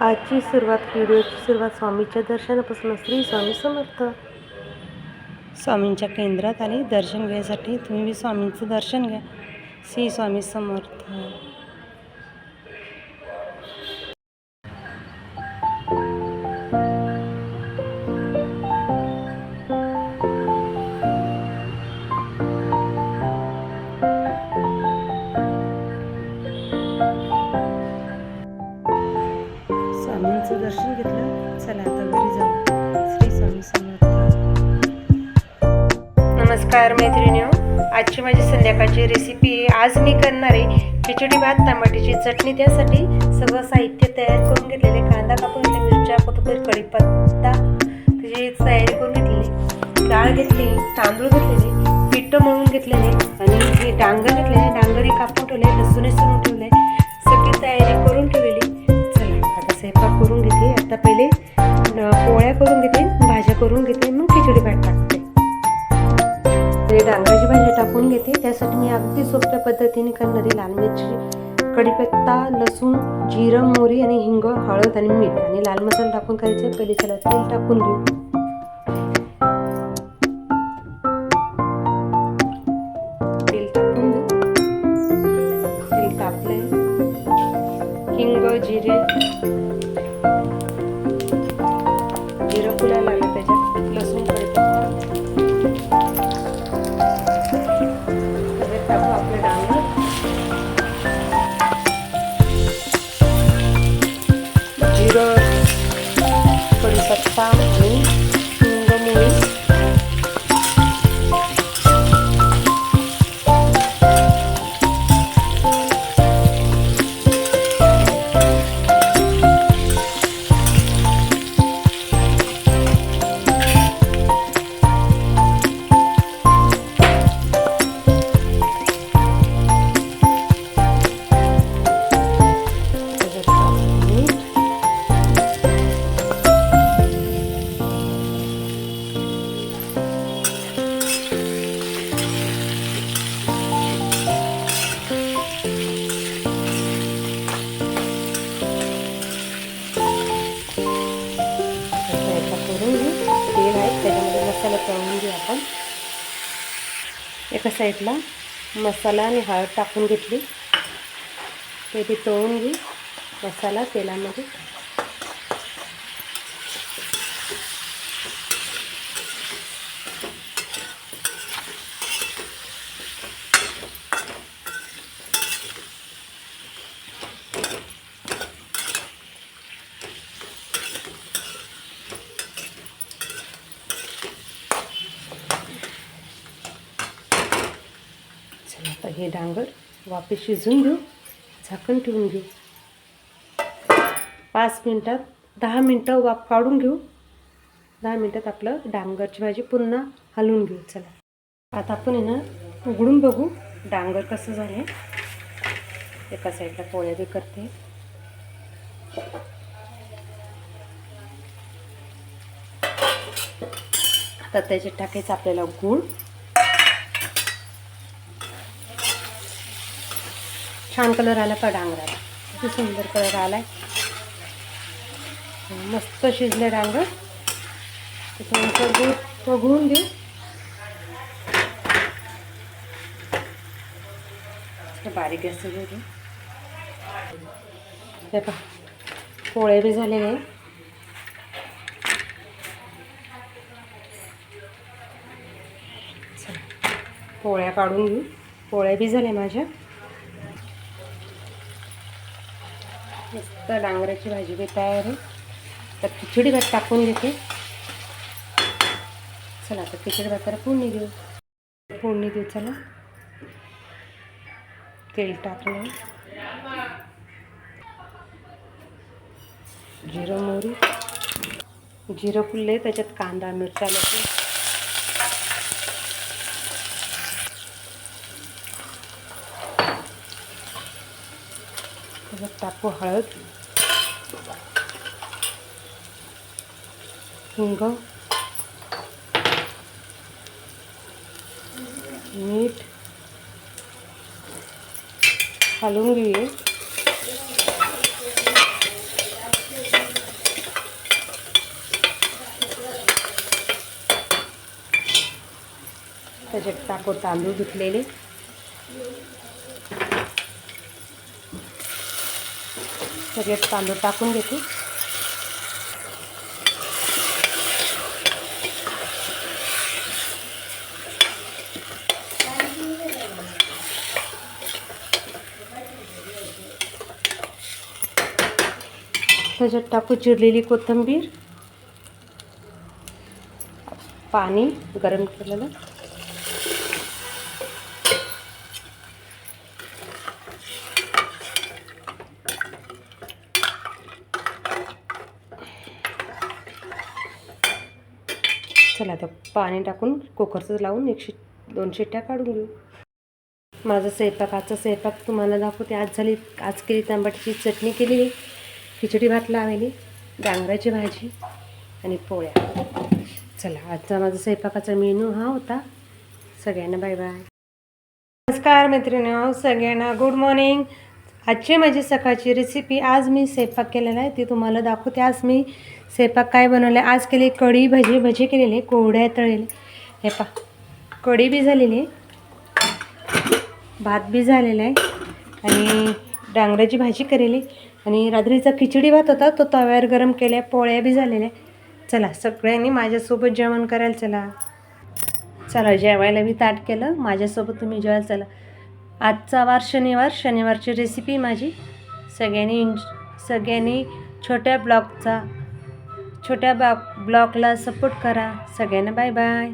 आजची सुरुवात व्हिडिओची सुरुवात स्वामीच्या दर्शनापासून श्री स्वामी समर्थ. स्वामींच्या केंद्रात आणि दर्शन घ्यायसाठी तुम्ही स्वामींचं दर्शन घ्या. श्री स्वामी समर्थ. नमस्कार मैत्रिणी आजची माझी संध्याकाळची रेसिपी आज मी करणार आहे. खिचडी भात टमाट्याची चटणी. त्यासाठी सगळं साहित्य तयार करून घेतलेले कांदा कापून घेतले मिरच्या कोथंबीर कढीपत्ता त्याची तयारी करून घेतलेली डाळ घेतली तांदूळ घेतलेले पिठं मळून घेतलेले आणि हे डांगर घेतलेले डांगरी कापून ठेवले लसूण सोडून ठेवले सगळी तयारी करून ठेवलेली चला आता स्वयंपाक करून घेते. आता पहिले पोळ्या करून घेते. भाज्या करून घेते. मग अगदी सोप्या पद्धतीने करणारी लाल मिरची कढीपत्ता लसूण जिरं मोहरी आणि हिंग हळद आणि मीठ आणि लाल मसाला टाकून करायचे. पहिले त्याला तेल टाकून घेऊ. तेल टाकून तेल तापले हिंग जिरे. जिरं फुलायला तळून घेऊ आपण. एका साईडला मसाला आणि हळद टाकून घेतली. ते ती तळून घेऊ. मसाला तेलामध्ये. हे डांगर वापस शिजून घेऊ झाकण ठेवून घेऊ. पाच मिनटात दहा मिनटं वाफ काढून घेऊ. दहा मिनटात आपलं डांगरची भाजी पुन्हा हलवून घेऊ. चला. आता आपण आहे ना उघडून बघू डांगर कसं झालं एका साईडला पोळ्या बी करते. आता त्याच्यात टाकायचं आपल्याला गूळ. छान कलर आला का डांगराला. किती सुंदर कलर आलाय. मस्त शिजले डांगर. त्याच्यानंतर दूध घेऊ. बारीक गॅस घेऊ हे पहा पोळे बी झालेले आहे पोळ्या काढून घेऊ. पोळ्या बी झाल्या माझ्या. तर डांगराची भाजी बी तयार आहे. तर खिचडी भात टाकून घेते. चला आता खिचडी भाताला फोडणी देऊ. फोडणी देऊ चला. तेल टाकलं. जिरं मोरी जिरं फुलले त्याच्यात कांदा मिरच्या लसूण. त्याच्यात टाकू हळद. हिंग. मीठ. घालून घेऊया त्याच्यात टाकू तांदूळ धुतलेले. सगळ्यात तांदूळ टाकून घेते. त्याच्यात टाकू चिरलेली कोथिंबीर. पाणी गरम केलेलं. चला आता पाणी टाकून कुकरचं लावून एक शिट दोन शिट्ट्या काढून घेऊ. माझा स्वयंपाक आजचा स्वयंपाक तुम्हाला दाखवते. आज झाली आज केली तांबटीची चटणी केली खिचडी भात लावली डांगराची भाजी आणि पोळ्या. चला आजचा माझा स्वयंपाकाचा मेनू हा होता. सगळ्यांना बाय बाय. नमस्कार मैत्रिणी सगळ्यांना गुड मॉर्निंग आजची माझी सकाळची रेसिपी आज मी स्वयंपाक केलेला आहे. ती तुम्हाला दाखवते. आज मी स्वयंपाक काय बनवलं? आहे आज केली कढी भजी. भजी केलेली आहे. कोरड्या तळलेले. हे पा कढी बी झालेली आहे. भात बी झालेला आहे. आणि डांगराची भाजी केलेली आणि रात्रीचा खिचडी भात होता. तो तव्यावर गरम केल्या. पोळ्या बी झालेल्या चला सगळ्यांनी माझ्यासोबत जेवण करायला चला. चला जेवायला मी ताट केलं. माझ्यासोबत तुम्ही जेवायला चला. आजचा वार शनिवार. शनिवारची रेसिपी माझी सगळ्यांनी इंज सगळ्यांनी छोट्या ब्लॉगचा छोट्या ब्लॉग ब्लॉगला सपोर्ट करा. सगळ्यांना बाय बाय